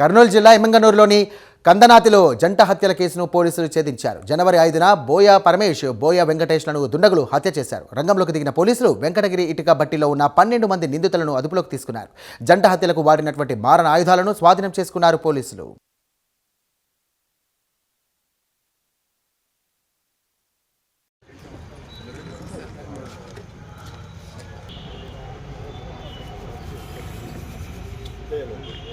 కర్నూలు జిల్లా ఇమ్మంగనూరులోని కందనాతిలో జంట హత్యల కేసును పోలీసులు ఛేదించారు. జనవరి ఐదున బోయ పరమేష్ బోయ వెంకటేష్లను దుండగులు హత్య చేశారు. రంగంలోకి దిగిన పోలీసులు వెంకటగిరి ఇటుక బట్టిలో ఉన్న పన్నెండు మంది నిందితులను అదుపులోకి తీసుకున్నారు. జంట హత్యలకు వాడినటువంటి మారణ ఆయుధాలను స్వాధీనం చేసుకున్నారు పోలీసులు.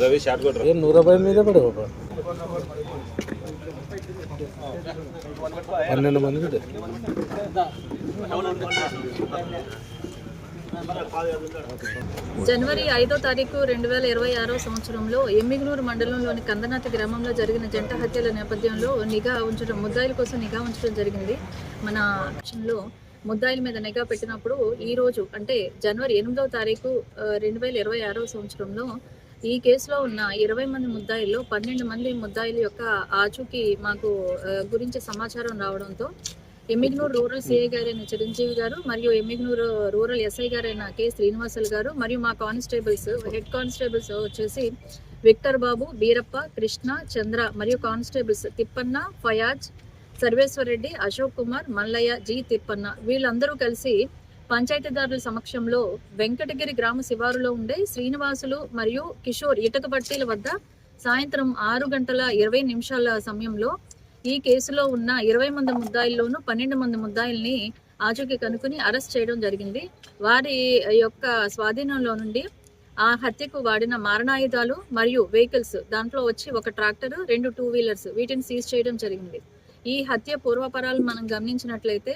రవి షార్ట్ కొట్టరు ఏం నూరు రూపాయల మీద పడే పన్నెండు మంది జనవరి ఐదో తారీఖు రెండు వేల ఇరవై ఆరో సంవత్సరంలో ఎమ్మిగనూరు మండలంలోని కందనాతి గ్రామంలో జరిగిన జంట హత్యల నేపథ్యంలో నిఘా ఉంచడం ముద్దాయిల కోసం నిఘా ఉంచడం జరిగింది. మన లో ముద్దాయిల మీద నిఘా పెట్టినప్పుడు ఈ రోజు అంటే జనవరి ఎనిమిదవ తారీఖు రెండు వేల ఇరవై ఆరో సంవత్సరంలో ఈ కేసులో ఉన్న ఇరవై మంది ముద్దాయిల్లో పన్నెండు మంది ముద్దాయిల యొక్క ఆచూకీ మాకు గురించి సమాచారం రావడంతో ఎమ్మిగ్నూరు రూరల్ సిఐ గారైన చిరంజీవి గారు మరియు ఎమ్మిగ్నూరు రూరల్ ఎస్ఐ గారైన కె శ్రీనివాసులు గారు మరియు మా కానిస్టేబుల్స్ హెడ్ కానిస్టేబుల్స్ వచ్చేసి విక్టర్ బాబు బీరప్ప కృష్ణ చంద్ర మరియు కానిస్టేబుల్స్ తిప్పన్న ఫయాజ్ సర్వేశ్వరరెడ్డి అశోక్ కుమార్ మల్లయ్య జి తిప్పన్న వీళ్ళందరూ కలిసి పంచాయతీదారుల సమక్షంలో వెంకటగిరి గ్రామ శివారులో ఉండే శ్రీనివాసులు మరియు కిషోర్ ఇటకబట్టీల వద్ద సాయంత్రం ఆరు గంటల ఇరవై నిమిషాల సమయంలో ఈ కేసులో ఉన్న ఇరవై మంది ముద్దాయిల్లోనూ పన్నెండు మంది ముద్దాయిల్ని ఆచూకీ కనుక్కుని అరెస్ట్ చేయడం జరిగింది. వారి యొక్క స్వాధీనంలో నుండి ఆ హత్యకు వాడిన మారణాయుధాలు మరియు వెహికల్స్ దాంట్లో వచ్చి ఒక ట్రాక్టర్ రెండు టూ వీలర్స్ వీటిని సీజ్ చేయడం జరిగింది. ఈ హత్య పూర్వపరాలు మనం గమనించినట్లయితే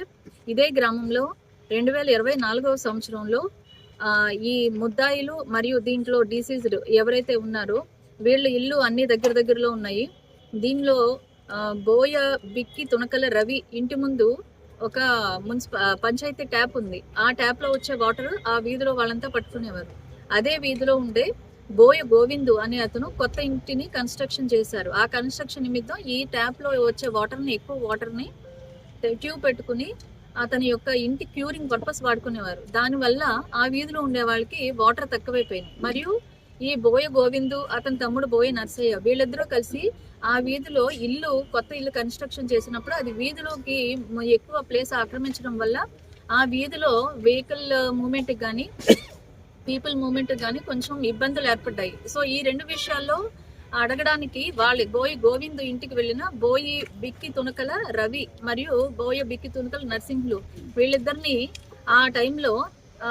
ఇదే గ్రామంలో రెండు వేల ఇరవై నాలుగవ సంవత్సరంలో ఈ ముద్దాయిలు మరియు దీంట్లో డిసీజ్డ్ ఎవరైతే ఉన్నారో వీళ్ళ ఇల్లు అన్ని దగ్గర దగ్గరలో ఉన్నాయి. దీనిలో బోయ బిక్కి తుణకల రవి ఇంటి ముందు ఒక మున్సిప పంచాయతీ ట్యాప్ ఉంది. ఆ ట్యాప్లో వచ్చే వాటర్ ఆ వీధిలో వాళ్ళంతా పట్టుకునేవారు. అదే వీధిలో ఉండే బోయ గోవిందు అనే అతను కొత్త ఇంటిని కన్స్ట్రక్షన్ చేశారు. ఆ కన్స్ట్రక్షన్ నిమిత్తం ఈ ట్యాప్లో వచ్చే వాటర్ని ఎక్కువ వాటర్ని ట్యూబ్ పెట్టుకుని అతని యొక్క ఇంటి క్యూరింగ్ పర్పస్ వాడుకునేవారు. దానివల్ల ఆ వీధిలో ఉండే వాళ్ళకి వాటర్ తక్కువైపోయింది. మరియు ఈ బోయ గోవిందు అతని తమ్ముడు బోయ నర్సయ్య వీళ్ళిద్దరూ కలిసి ఆ వీధిలో ఇల్లు కొత్త ఇల్లు కన్స్ట్రక్షన్ చేసినప్పుడు అది వీధిలోకి ఎక్కువ ప్లేస్ ఆక్రమించడం వల్ల ఆ వీధిలో వెహికల్ మూమెంట్కి కానీ పీపుల్ మూమెంట్ కానీ కొంచెం ఇబ్బందులు ఏర్పడ్డాయి. సో ఈ రెండు విషయాల్లో అడగడానికి వాళ్ళ బోయి గోవింద్ ఇంటికి వెళ్ళిన బోయి బిక్కి తునకల రవి మరియు బోయ బిక్కి తునకల నర్సింహులు వీళ్ళిద్దరిని ఆ టైంలో ఆ,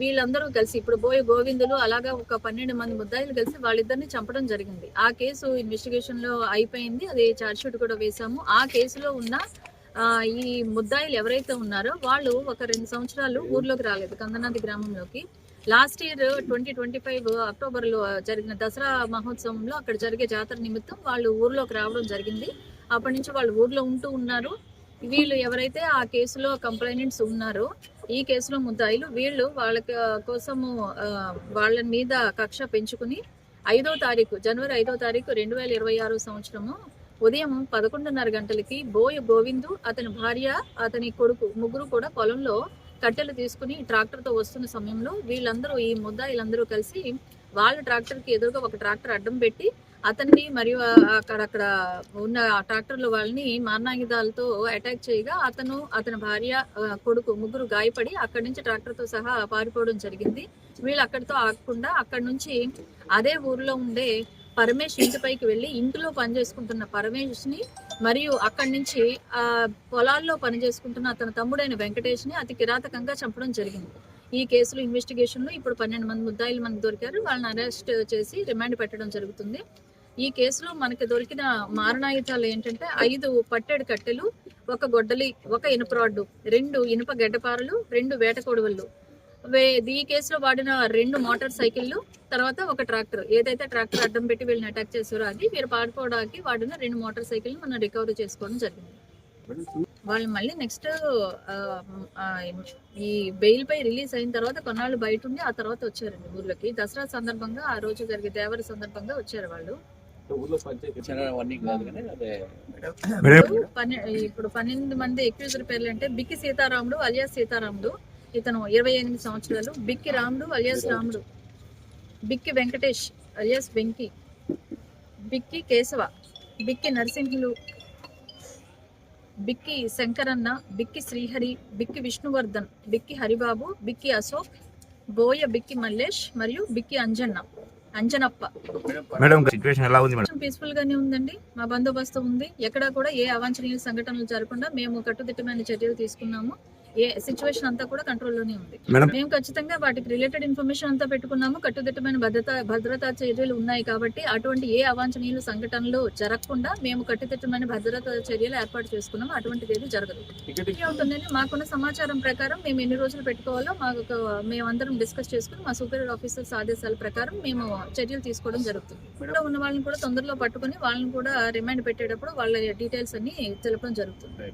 వీళ్ళందరూ కలిసి ఇప్పుడు బోయ గోవిందులు అలాగా ఒక పన్నెండు మంది ముద్దాయిలు కలిసి వాళ్ళిద్దరిని చంపడం జరిగింది. ఆ కేసు ఇన్వెస్టిగేషన్లో అయిపోయింది. అది ఛార్జ్ షీట్ కూడా వేశాము. ఆ కేసులో ఉన్న ఈ ముద్దాయిలు ఎవరైతే ఉన్నారో వాళ్ళు ఒక రెండు సంవత్సరాలు ఊర్లోకి రాలేదు కందనాది గ్రామంలోకి. Last year twenty twenty five అక్టోబర్లో జరిగిన దసరా మహోత్సవంలో అక్కడ జరిగే జాతర నిమిత్తం వాళ్ళు ఊర్లోకి రావడం జరిగింది. అప్పటి నుంచి వాళ్ళు ఊర్లో ఉంటూ ఉన్నారు. వీళ్ళు ఎవరైతే ఆ కేసులో కంప్లైంట్స్ ఉన్నారో ఈ కేసులో ముద్దాయిలు వీళ్ళు వాళ్ళ కోసము వాళ్ళ మీద కక్ష పెంచుకుని ఐదో తారీఖు జనవరి ఐదో తారీఖు రెండు వేల ఇరవై ఆరో సంవత్సరము ఉదయం పదకొండున్నర గంటలకి బోయ గోవిందు అతని భార్య అతని కొడుకు ముగ్గురు కూడా పొలంలో కట్టెలు తీసుకుని ట్రాక్టర్తో వస్తున్న సమయంలో వీళ్ళందరూ ఈ ముద్దాయిలందరూ కలిసి వాళ్ళ ట్రాక్టర్కి ఎదురుగా ఒక ట్రాక్టర్ అడ్డం పెట్టి అతన్ని మరియు అక్కడ అక్కడ ఉన్న ట్రాక్టర్లు వాళ్ళని మారణాయుధాలతో అటాక్ చేయగా అతను అతని భార్య కొడుకు ముగ్గురు గాయపడి అక్కడి నుంచి ట్రాక్టర్తో సహా పారిపోవడం జరిగింది. వీళ్ళు అక్కడితో ఆగకుండా అక్కడి నుంచి అదే ఊర్లో ఉండే పరమేష్ ఇంటిపైకి వెళ్ళి ఇంటిలో పనిచేసుకుంటున్న పరమేష్ని మరియు అక్కడి నుంచి ఆ పొలాల్లో పనిచేసుకుంటున్న అతని తమ్ముడైన వెంకటేష్ని అతి కిరాతకంగా చంపడం జరిగింది. ఈ కేసులో ఇన్వెస్టిగేషన్లో ఇప్పుడు పన్నెండు మంది ముద్దాయిలు మనకు దొరికారు. వాళ్ళని అరెస్ట్ చేసి రిమాండ్ పెట్టడం జరుగుతుంది. ఈ కేసులో మనకి దొరికిన మారణాయుధాలు ఏంటంటే ఐదు పట్టెడు కట్టెలు ఒక గొడ్డలి ఒక ఇనుప రాడ్డు రెండు ఇనుప గడ్డపారలు రెండు వేట కొడవళ్ళు ఈ కేసులో వాడిన రెండు మోటార్ సైకిళ్ళు తర్వాత ఒక ట్రాక్టర్. ఏదైతే ట్రాక్టర్ అడ్డం పెట్టి వీళ్ళని అటాక్ చేశారో అది వీరు పాడుకోవడానికి వాడిన రెండు మోటార్ సైకిల్ మనం రికవరీ చేసుకోవడం జరిగింది. వాళ్ళు మళ్ళీ నెక్స్ట్ ఈ బెయిల్ పై రిలీజ్ అయిన తర్వాత కొన్నాళ్ళు బయట ఉండి ఆ తర్వాత వచ్చారండి ఊర్లోకి. దసరా సందర్భంగా ఆ రోజు జరిగే దేవర సందర్భంగా వచ్చారు వాళ్ళు. ఇప్పుడు పన్నె- ఇప్పుడు పన్నెండు మంది ఎక్యూజర్ పేర్లు అంటే బిక్కి సీతారాముడు అలియాస్ సీతారాముడు ఇతను ఇరవై ఎనిమిది సంవత్సరాలు. బిక్కి రాముడు అలియాస్ రాముడు. బిక్కి వెంకటేష్ అలియాస్ వెంకి. బిక్కి కేశవ. బిక్కి నరసింహులు. బిక్కి శంకరన్న. బిక్కి శ్రీహరి. బిక్కి విష్ణువర్ధన్. బిక్కి హరిబాబు. బిక్కి అశోక్. బోయ బిక్కి మల్లేష్ మరియు బిక్కి అంజన్న. అంజనప్ప. మేడం సిచ్యువేషన్ ఎలా ఉంది మేడం? పీస్ఫుల్ గానే ఉందండి. మా బందోబస్తు ఉంది. ఎక్కడా కూడా ఏ అవాంఛనీయ సంఘటనలు జరగకుండా మేము కట్టుదిట్టమైన చర్యలు తీసుకున్నాము. ఏ సిచ్యువేషన్ అంతా కూడా కంట్రోల్లోనే ఉంది. మేము ఖచ్చితంగా వాటికి రిలేటెడ్ ఇన్ఫర్మేషన్ అంతా పెట్టుకున్నాము. కట్టుదిట్టమైన భద్రత భద్రతా చర్యలు ఉన్నాయి కాబట్టి అటువంటి ఏ అవాంఛనీయులు సంఘటనలు జరగకుండా మేము కట్టుదిట్టమైన భద్రతా చర్యలు ఏర్పాటు చేసుకున్నాము. అటువంటిది ఏది జరగదు. అవుతుందని మాకున్న సమాచారం ప్రకారం మేము ఎన్ని రోజులు పెట్టుకోవాలో మాకు మేమందరం డిస్కస్ చేసుకుని మా సూపీరియర్ ఆఫీసర్స్ ఆదేశాల ప్రకారం మేము చర్యలు తీసుకోవడం జరుగుతుంది. ఇక్కడ ఉన్న వాళ్ళని కూడా తొందరలో పట్టుకుని వాళ్ళని కూడా రిమైండ్ పెట్టేటప్పుడు వాళ్ళ డీటెయిల్స్ అన్ని తెలపడం జరుగుతుంది.